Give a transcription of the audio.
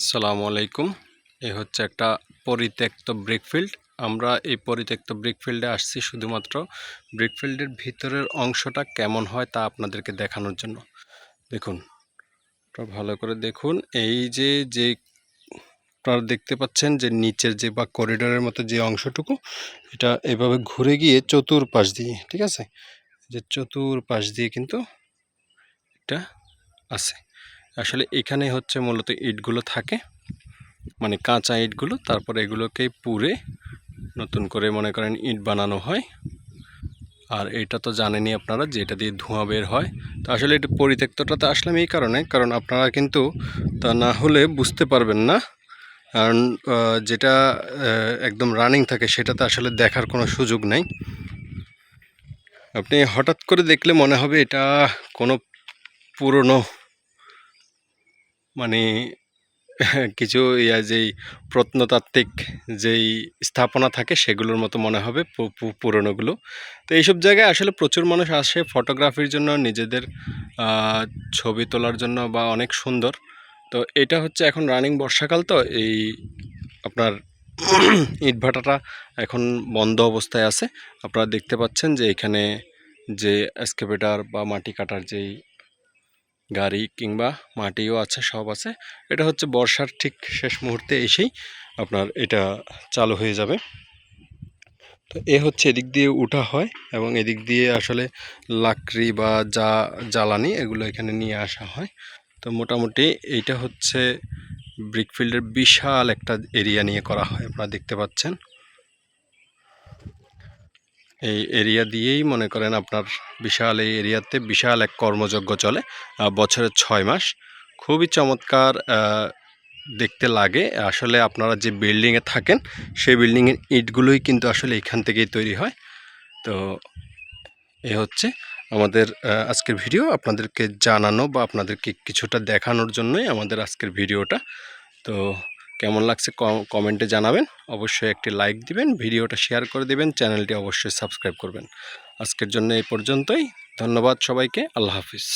সালামু আলাইকুম। এ হচ্ছে একটা পরিত্যক্ত ব্রিকফিল্ড আমরা এই পরিত্যক্ত ব্রিকফিল্ডে আসছি শুধুমাত্র। ব্রিকফিল্ডের ভিতরের অংশটা কেমন হয় তা আপনাদেরকে দেখানোর জন্য। দেখুন ভালো করে দেখুন। এই যে যে আপনারা দেখতে পাচ্ছেন যে নিচের যে বা করিডোরের মতো যে অংশটুকু, এটা এভাবে ঘুরে গিয়ে চতুর্পাশ দিয়ে, ঠিক আছে? যে চতুর্পাশ দিয়ে কিন্তু এটা আছে। আসলে এখানে হচ্ছে মূলত ইটগুলো থাকে। মানে কাঁচা ইটগুলো, তারপর এগুলোকে পুড়ে নতুন করে মনে করেন ইট বানানো হয়। আর এটা তো জানেনই আপনারা যে এটা দিয়ে ধোঁয়া বের হয়। তো আসলে এটা পরিত্যক্তটাতে আসলাম এই কারণে, কারণ আপনারা কিন্তু তা না হলে বুঝতে পারবেন না। কারণ যেটা একদম রানিং থাকে সেটাতে আসলে দেখার কোনো সুযোগ নেই। আপনি হঠাৎ করে দেখলে মনে হবে এটা কোনো পুরনো মানে কিছু ইয়া যেই প্রত্নতাত্ত্বিক যেই স্থাপনা থাকে সেগুলোর মতো মনে হবে পুরনোগুলো। তো এইসব জায়গায় আসলে প্রচুর মানুষ আসে ফটোগ্রাফির জন্য, নিজেদের ছবি তোলার জন্য বা অনেক সুন্দর। তো এটা হচ্ছে এখন রানিং বর্ষাকাল তো, এই আপনার ইটভাটাটা এখন বন্ধ অবস্থায় আছে। আপনারা দেখতে পাচ্ছেন যে এখানে যে এক্সকেভেটার বা মাটি কাটার যেই গাড়ি কিংবা মাটিও আছে, সব আছে। এটা হচ্ছে বর্ষার ঠিক শেষ মুহূর্তে এসেই আপনার এটা চালু হয়ে যাবে। তো এ হচ্ছে এদিক দিয়ে উঠা হয় এবং এদিক দিয়ে আসলে লাকড়ি বা যা জ্বালানি এগুলো এখানে নিয়ে আসা হয়। তো মোটামুটি এইটা হচ্ছে ব্রিকফিল্ডের বিশাল একটা এরিয়া নিয়ে করা হয়, আপনারা দেখতে পাচ্ছেন। এই এরিয়া দিয়েই মনে করেন আপনার বিশাল, এই এরিয়াতে বিশাল এক কর্মযজ্ঞ চলে বছরের ছয় মাস। খুবই চমৎকার দেখতে লাগে। আসলে আপনারা যে বিল্ডিংয়ে থাকেন, সেই বিল্ডিংয়ের ইটগুলোই কিন্তু আসলে এখান থেকেই তৈরি হয়। তো এ হচ্ছে আমাদের আজকের ভিডিও আপনাদেরকে জানানো বা আপনাদেরকে কিছুটা দেখানোর জন্যই আমাদের আজকের ভিডিওটা তো কেমন লাগছে কমেন্টে জানাবেন। অবশ্যই একটি লাইক দিবেন, ভিডিওটা শেয়ার করে দেবেন চ্যানেলটি অবশ্যই সাবস্ক্রাইব করবেন। আজকের জন্য এই পর্যন্তই। ধন্যবাদ সবাইকে, আল্লাহ হাফিজ।